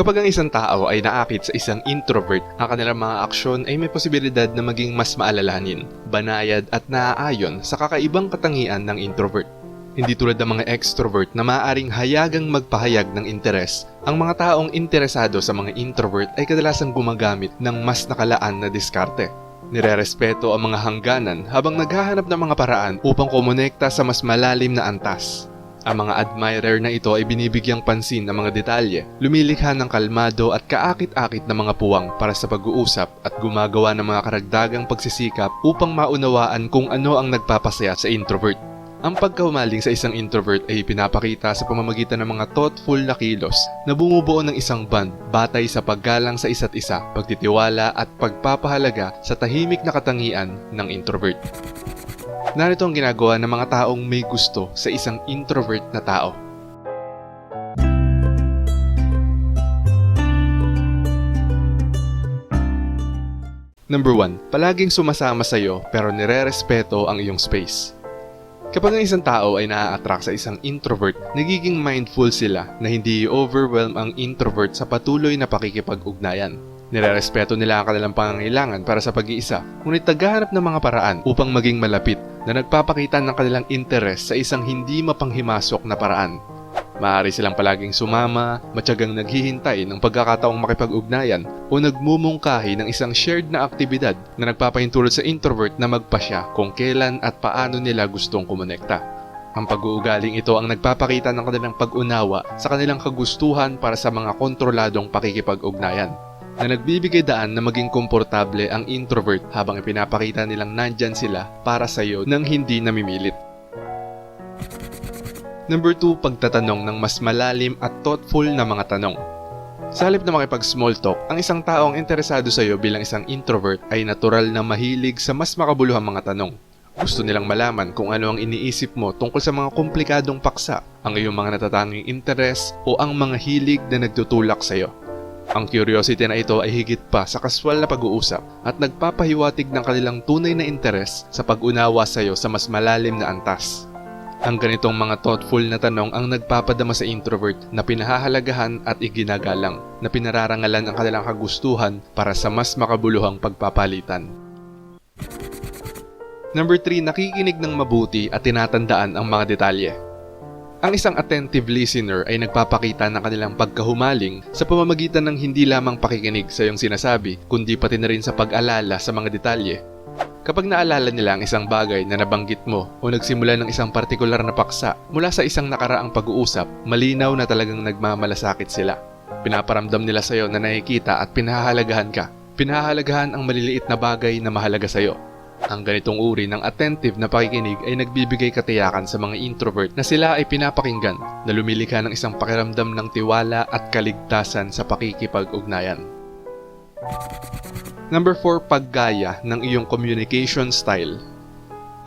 Kapag ang isang tao ay naakit sa isang introvert, ang kanilang mga aksyon ay may posibilidad na maging mas maalalahanin, banayad at naaayon sa kakaibang katangian ng introvert. Hindi tulad ng mga extrovert na maaaring hayagang magpahayag ng interes, ang mga taong interesado sa mga introvert ay kadalasang gumagamit ng mas nakalaan na diskarte. Nirerespeto ang mga hangganan habang naghahanap ng mga paraan upang kumonekta sa mas malalim na antas. Ang mga admirer na ito ay binibigyang pansin ng mga detalye, lumilikha ng kalmado at kaakit-akit na mga puwang para sa pag-uusap at gumagawa ng mga karagdagang pagsisikap upang maunawaan kung ano ang nagpapasaya sa introvert. Ang pagkahumaling sa isang introvert ay pinapakita sa pamamagitan ng mga thoughtful na kilos na bumubuo ng isang band batay sa paggalang sa isa't isa, pagtitiwala at pagpapahalaga sa tahimik na katangian ng introvert. Narito ang ginagawa ng mga taong may gusto sa isang introvert na tao. Number 1. Palaging sumasama sa iyo pero nire-respeto ang iyong space. Kapag ang isang tao ay naa-attract sa isang introvert, nagiging mindful sila na hindi overwhelm ang introvert sa patuloy na pakikipag-ugnayan. Nirerespeto nila ang kanilang pangangailangan para sa pag-iisa, ngunit naghahanap ng mga paraan upang maging malapit na nagpapakita ng kanilang interes sa isang hindi mapanghimasok na paraan. Maaari silang palaging sumama, matyagang naghihintay ng pagkakataong makipag-ugnayan o nagmumungkahi ng isang shared na aktibidad na nagpapahintulot sa introvert na magpasya kung kailan at paano nila gustong kumonekta. Ang pag-uugaling ito ang nagpapakita ng kanilang pag-unawa sa kanilang kagustuhan para sa mga kontroladong pakikipag-ugnayan na nagbibigay daan na maging komportable ang introvert habang ipinapakita nilang nandyan sila para sa iyo nang hindi namimilit. Number 2, pagtatanong ng mas malalim at thoughtful na mga tanong. Sa halip na makipag small talk, ang isang taong interesado sa iyo bilang isang introvert ay natural na mahilig sa mas makabuluhang mga tanong. Gusto nilang malaman kung ano ang iniisip mo tungkol sa mga komplikadong paksa, ang iyong mga natatanging interes o ang mga hilig na nagtutulak sa iyo. Ang curiosity na ito ay higit pa sa kaswal na pag-uusap at nagpapahiwatig ng kanilang tunay na interes sa pag-unawa sa iyo sa mas malalim na antas. Ang ganitong mga thoughtful na tanong ang nagpapadama sa introvert na pinahahalagahan at iginagalang na pinararangalan ang kanilang kagustuhan para sa mas makabuluhang pagpapalitan. Number 3, nakikinig ng mabuti at tinatandaan ang mga detalye. Ang isang attentive listener ay nagpapakita ng kanilang pagkahumaling sa pamamagitan ng hindi lamang pakikinig sa iyong sinasabi, kundi pati na rin sa pag-alala sa mga detalye. Kapag naalala nila ang isang bagay na nabanggit mo o nagsimula ng isang partikular na paksa mula sa isang nakaraang pag-uusap, malinaw na talagang nagmamalasakit sila. Pinaparamdam nila sa iyo na nakikita at pinahahalagahan ka. Pinahahalagahan ang maliliit na bagay na mahalaga sa iyo. Ang ganitong uri ng attentive na pakikinig ay nagbibigay katiyakan sa mga introvert na sila ay pinapakinggan na lumilikha ng isang pakiramdam ng tiwala at kaligtasan sa pakikipag-ugnayan. Number 4, paggaya ng iyong communication style.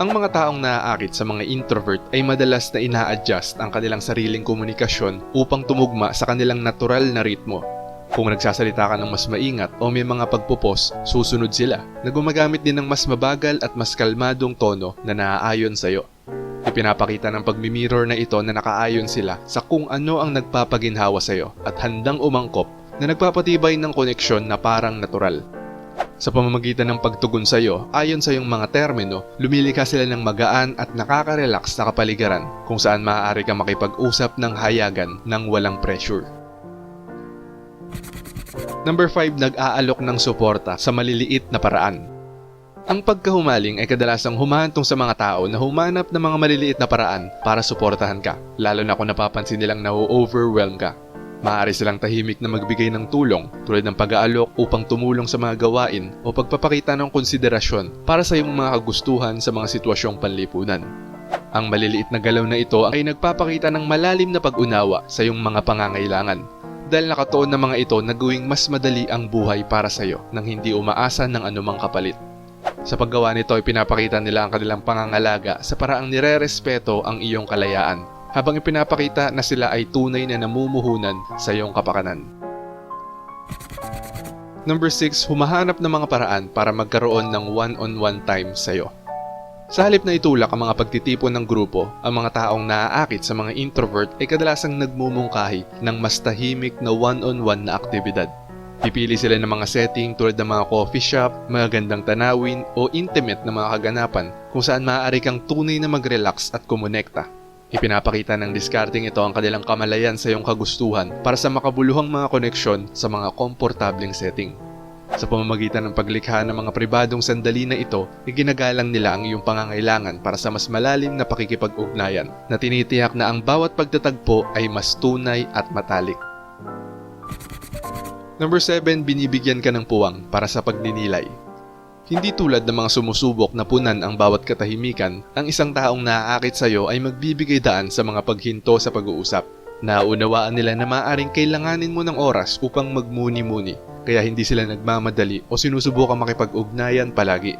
Ang mga taong naaakit sa mga introvert ay madalas na ina-adjust ang kanilang sariling komunikasyon upang tumugma sa kanilang natural na ritmo. Kung nagsasalita ka ng mas maingat o may mga pagpupos, susunod sila na gumagamit din ng mas mabagal at mas kalmadong tono na naaayon sa iyo. Ipinapakita ng pagmimirror na ito na nakaayon sila sa kung ano ang nagpapaginhawa sa iyo at handang umangkop na nagpapatibay ng koneksyon na parang natural. Sa pamamagitan ng pagtugon sa iyo, ayon sa iyong mga termino, lumilikha sila ng magaan at nakaka-relax na kapaligiran kung saan maaari kang makipag-usap ng hayagan ng walang pressure. Number 5, nag-aalok ng suporta sa maliliit na paraan. Ang pagkahumaling ay kadalasang humahantong sa mga tao na humanap ng mga maliliit na paraan para suportahan ka, lalo na kung napapansin nilang na-overwhelm ka. Maaari silang tahimik na magbigay ng tulong tulad ng pag-aalok upang tumulong sa mga gawain o pagpapakita ng konsiderasyon para sa iyong mga kagustuhan sa mga sitwasyong panlipunan. Ang maliliit na galaw na ito ay nagpapakita ng malalim na pag-unawa sa iyong mga pangangailangan dahil nakatuon na mga ito na gawing mas madali ang buhay para sa iyo nang hindi umaasa ng anumang kapalit. Sa paggawa nito ay pinapakita nila ang kanilang pangangalaga sa paraang nire-respeto ang iyong kalayaan habang ipinapakita na sila ay tunay na namumuhunan sa iyong kapakanan. Number 6, humahanap ng mga paraan para magkaroon ng one-on-one time sa iyo. Sa halip na itulak ang mga pagtitipon ng grupo, ang mga taong naaakit sa mga introvert ay kadalasang nagmumungkahi ng mas tahimik na one-on-one na aktibidad. Pipili sila ng mga setting tulad ng mga coffee shop, magandang tanawin o intimate na mga kaganapan kung saan maaari kang tunay na mag-relax at kumonekta. Ipinapakita ng discarding ito ang kanilang kamalayan sa iyong kagustuhan para sa makabuluhang mga koneksyon sa mga komportableng setting. Sa pamamagitan ng paglikha ng mga pribadong sandali na ito, iginagalang nila ang iyong pangangailangan para sa mas malalim na pakikipag-ugnayan na tinitiyak na ang bawat pagtatagpo ay mas tunay at matalik. Number 7, binibigyan ka ng puwang para sa pagninilay. Hindi tulad ng mga sumusubok na punan ang bawat katahimikan, ang isang taong naaakit sa iyo ay magbibigay daan sa mga paghinto sa pag-uusap. Naunawaan nila na maaaring kailanganin mo ng oras upang magmuni-muni, kaya hindi sila nagmamadali o sinusubukang makipag-ugnayan palagi.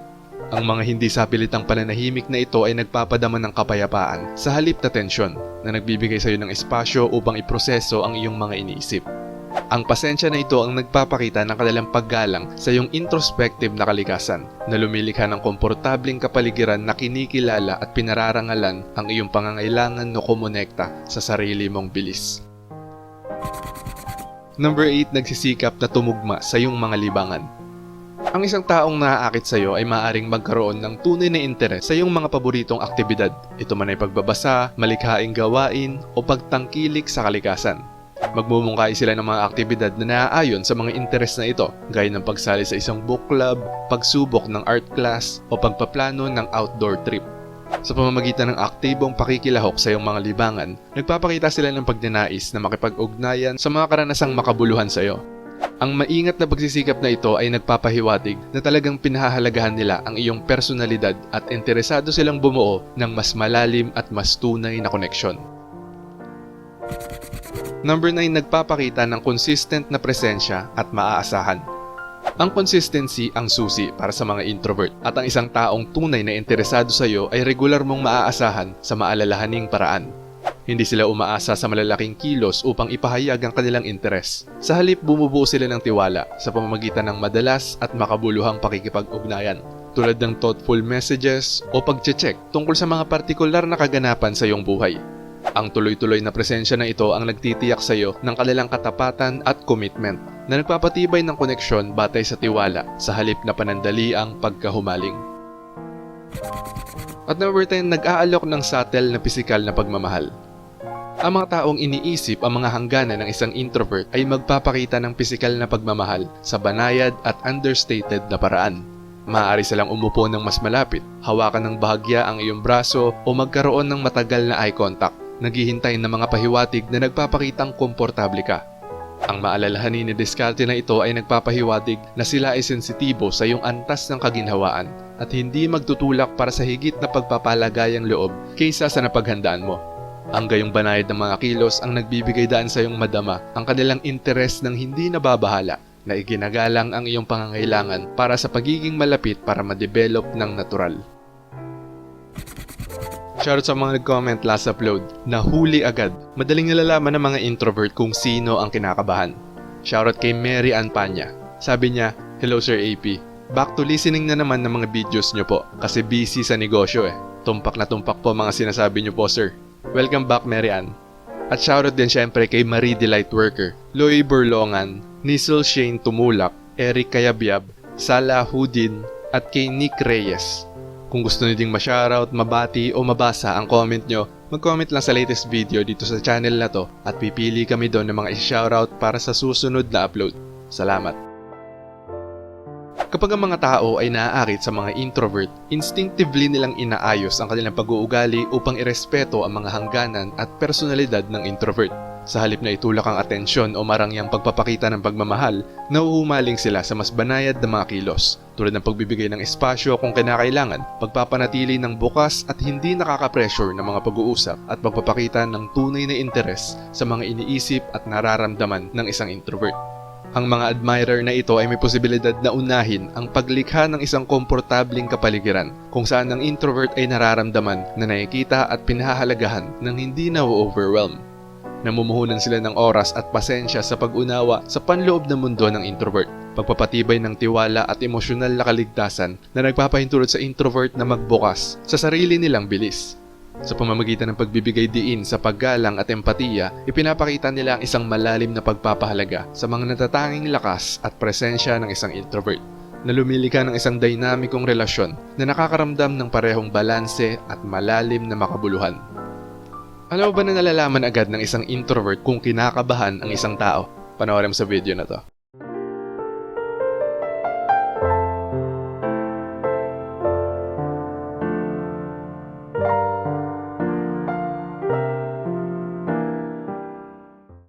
Ang mga hindi sapilitang pananahimik na ito ay nagpapadama ng kapayapaan sa halip na tensyon na nagbibigay sa iyo ng espasyo upang iproseso ang iyong mga iniisip. Ang pasensya na ito ang nagpapakita ng kanilang paggalang sa iyong introspective na kalikasan na lumilikha ng komportabling kapaligiran na kinikilala at pinararangalan ang iyong pangangailangan na kumonekta sa sarili mong bilis. Number 8, nagsisikap na tumugma sa iyong mga libangan. Ang isang taong naaakit sa iyo ay maaaring magkaroon ng tunay na interes sa iyong mga paboritong aktibidad. Ito man ay pagbabasa, malikhaing gawain, o pagtangkilik sa kalikasan. Magmumungkahi sila ng mga aktibidad na naaayon sa mga interes na ito, gaya ng pagsali sa isang book club, pagsubok ng art class, o pagpaplano ng outdoor trip. Sa pamamagitan ng aktibong pakikilahok sa iyong mga libangan, nagpapakita sila ng pagninais na makipag-ugnayan sa mga karanasang makabuluhan sa iyo. Ang maingat na pagsisikap na ito ay nagpapahiwatig na talagang pinahahalagahan nila ang iyong personalidad at interesado silang bumuo ng mas malalim at mas tunay na koneksyon. Number 9, nagpapakita ng consistent na presensya at maaasahan. Ang consistency ang susi para sa mga introvert at ang isang taong tunay na interesado sa iyo ay regular mong maaasahan sa maalalahaning paraan. Hindi sila umaasa sa malalaking kilos upang ipahayag ang kanilang interes. Sa halip bumubuo sila ng tiwala sa pamamagitan ng madalas at makabuluhang pakikipag-ugnayan tulad ng thoughtful messages o pagche-check tungkol sa mga partikular na kaganapan sa iyong buhay. Ang tuloy-tuloy na presensya na ito ang nagtitiyak sa iyo ng kanilang katapatan at commitment na nagpapatibay ng koneksyon batay sa tiwala sa halip na panandali ang pagkahumaling. At number 10, nag-aalok ng subtle na pisikal na pagmamahal. Ang mga taong iniisip ang mga hangganan ng isang introvert ay magpapakita ng pisikal na pagmamahal sa banayad at understated na paraan. Maaari silang umupo ng mas malapit, hawakan ng bahagya ang iyong braso o magkaroon ng matagal na eye contact naghihintay ng mga pahiwatig na nagpapakitang komportable ka. Ang maalalahanin ni Descarte na ito ay nagpapahiwatig na sila ay sensitibo sa iyong antas ng kaginhawaan at hindi magtutulak para sa higit na pagpapalagayang loob kaysa sa napaghandaan mo. Ang gayong banayad ng mga kilos ang nagbibigay daan sa iyong madama ang kanilang interes ng hindi nababahala na iginagalang ang iyong pangangailangan para sa pagiging malapit para ma-develop ng natural. Shoutout sa mga nag-comment last upload na huli agad. Madaling nalalaman ng mga introvert kung sino ang kinakabahan. Shoutout kay Mary Ann Panya. Sabi niya, Hello Sir AP. Back to listening na naman ng mga videos niyo po kasi busy sa negosyo eh. Tumpak na tumpak po mga sinasabi niyo po sir. Welcome back Mary Ann. At shoutout din syempre kay Marie Delight Worker, Loy Burlongan, Nisel Shane Tumulak, Eric Kayabyab, Sala Hudin, at kay Nick Reyes. Kung gusto niyo ding ma-shoutout, mabati o mabasa ang comment nyo, mag-comment lang sa latest video dito sa channel na to at pipili kami doon ng mga i-shoutout para sa susunod na upload. Salamat! Kapag ang mga tao ay naaakit sa mga introvert, instinctively nilang inaayos ang kanilang pag-uugali upang irespeto ang mga hangganan at personalidad ng introvert. Sa halip na itulak ang atensyon o marangyang pagpapakita ng pagmamahal, nauhumaling sila sa mas banayad na mga kilos, tulad ng pagbibigay ng espasyo kung kinakailangan, pagpapanatili ng bukas at hindi nakaka-pressure ng mga pag-uusap at pagpapakita ng tunay na interes sa mga iniisip at nararamdaman ng isang introvert. Ang mga admirer na ito ay may posibilidad na unahin ang paglikha ng isang komportabling kapaligiran kung saan ang introvert ay nararamdaman na nakikita at pinahahalagahan ng hindi na overwhelm Namumuhunan sila ng oras at pasensya sa pag-unawa sa panloob ng mundo ng introvert. pagpapatibay ng tiwala at emosyonal na kaligtasan na nagpapahintulot sa introvert na magbukas sa sarili nilang bilis. Sa pamamagitan ng pagbibigay diin sa paggalang at empatiya, ipinapakita nila ang isang malalim na pagpapahalaga sa mga natatanging lakas at presensya ng isang introvert na lumilika ng isang dynamikong relasyon na nakakaramdam ng parehong balanse at malalim na makabuluhan. Alam mo ba na nalalaman agad ng isang introvert kung kinakabahan ang isang tao? Panoorin mo sa video na to.